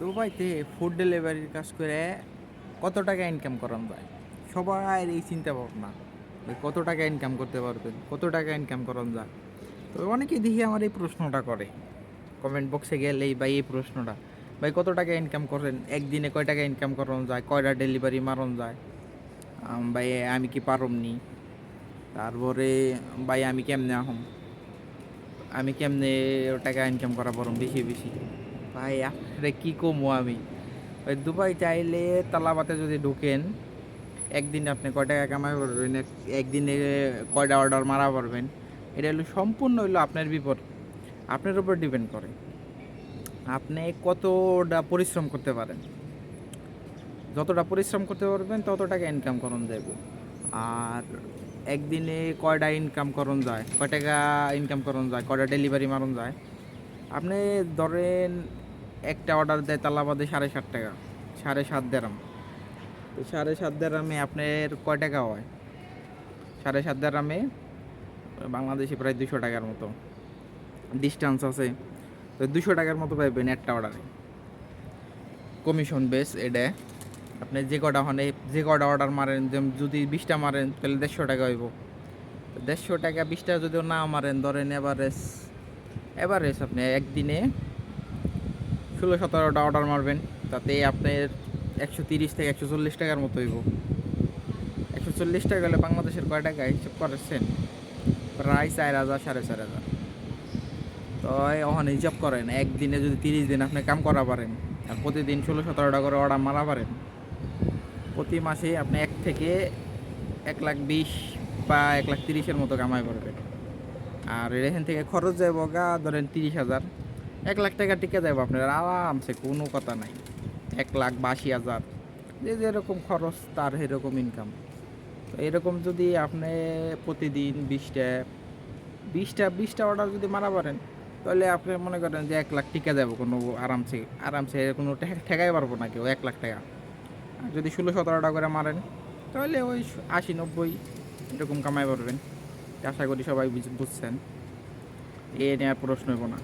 দুবাইতে ফুড ডেলিভারির কাজ করে কত টাকা ইনকাম করান যায় সবাই এই চিন্তা ভাবনা কত টাকা ইনকাম করতে পারবেন, কত টাকা ইনকাম করান যায়। তো অনেকেই দেখি আমার এই প্রশ্নটা করে। কমেন্ট বক্সে গেলেই ভাই এই প্রশ্নটা, ভাই কত টাকা ইনকাম করেন? একদিনে কয় টাকা ইনকাম করানো যায়? কয়টা ডেলিভারি মারন যায়? ভাই আমি কি পারমনি তারপরে, ভাই আমি কেমনে আহম? আমি কেমনে টাকা ইনকাম করা পারম? বেশি বেশি। ভাই আপনারে কি কমো আমি? ওই দুবাই চাইলে তালাবাতে যদি ঢুকেন, একদিনে আপনি কয় টাকা কামাই পারবেন এক- একদিনে কয়টা অর্ডার মারা পারবেন এটা হলো সম্পূর্ণ হলো আপনার বিপদ। আপনার উপর ডিপেন্ড করে। আপনি কতটা পরিশ্রম করতে পারেন? যতটা পরিশ্রম করতে পারবেন তত টাকা ইনকাম করুন যাইব আর একদিনে কয়টা ইনকাম করুন যায়, কয় টাকা ইনকাম করুন যায়, কয়টা ডেলিভারি মারুন যায়। আপনি ধরেন একটা অর্ডার দেয় তালাবাদে সাড়ে সাত টাকা, সাড়ে সাত দেরাম। তো সাড়ে সাত দেরামে আপনার কয় টাকা হয়? সাড়ে সাত দেরামে বাংলাদেশে প্রায় দুশো টাকার মতো। ডিস্টেন্স আছে। তো দুশো টাকার মতো পাইবেন একটা অর্ডারে কমিশন বেস এটা। আপনি যে কটা হনে যে কটা অর্ডার মারেন যদি বিশটা মারেন, তাহলে দেড়শো টাকা হইব। দেড়শো টাকা, বিশটা যদিও না মারেন, ধরেন এভারেজ এভারেজ আপনি একদিনে ষোলো সতেরোটা অর্ডার মারবেন, তাতে আপনার একশো তিরিশ থেকে একশো চল্লিশ টাকার মতো হইব। একশো চল্লিশ টাকা হলে বাংলাদেশের কয় টাকা হিসেব করেছেন? প্রায় চার হাজার, সাড়ে চার হাজার। তো ওখানে হিসাব করেন, একদিনে যদি তিরিশ দিন আপনি কাম করা পারেন, আর প্রতিদিন ষোলো সতেরোটা করে অর্ডার মারা পারেন, প্রতি মাসে আপনি এক থেকে এক লাখ বিশ বা এক লাখ তিরিশের মতো কামাই পারবেন আর এখান থেকে খরচ যাব গা, ধরেন তিরিশ হাজার। এক লাখ টাকা টিকে যাব আপনার, আরামসে, কোনো কথা নাই। এক লাখ বাশি হাজার। যে যেরকম খরচ, তার সেরকম ইনকাম তো এরকম যদি আপনি প্রতিদিন বিশটা বিশটা বিশটা অর্ডার যদি মারা পারেন, তাহলে আপনি মনে করেন যে এক লাখ টিকা যাব কোনো আরামসে আরামসে কোনো ঠেকাই পারব না কেউ, এক লাখ টাকা। আর যদি ষোলো সতেরোটা করে মারেন, তাহলে ওই আশি, নব্বই এরকম কামাই পারবেন। আশা করি সবাই বুঝছেন। এ নিয়ে প্রশ্ন হইব না।